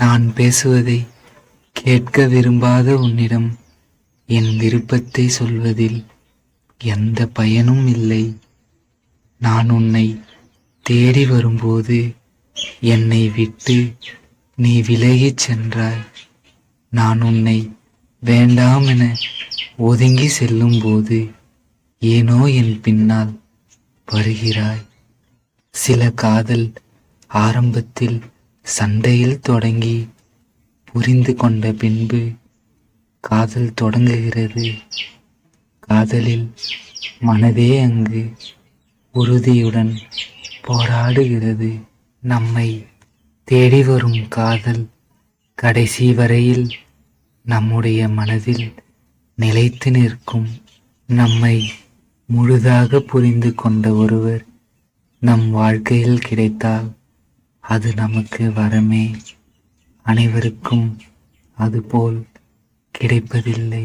நான் பேசுவதை கேட்க விரும்பாத உன்னிடம் என் விருப்பத்தை சொல்வதில் எந்த பயனும் இல்லை. நான் உன்னை தேடி வரும்போது என்னை விட்டு நீ விலகிச் சென்றாய். நான் உன்னை வேண்டாம் என ஒதுங்கி செல்லும்போது ஏனோ என் பின்னால் வருகிறாய். சில காதல் ஆரம்பத்தில் சண்டையில் தொடங்கி புரிந்து கொண்ட பின்பு காதல் தொடங்குகிறது. காதலில் மனதே அங்கு உறுதியுடன் போராடுகிறது. நம்மை தேடி வரும் காதல் கடைசி வரையில் நம்முடைய மனதில் நிலைத்து நிற்கும். நம்மை முழுதாக புரிந்து கொண்ட ஒருவர் நம் வாழ்க்கையில் கிடைத்தால் அது நமக்கு வரமே. அனைவருக்கும் அதுபோல் கிடைப்பதில்லை.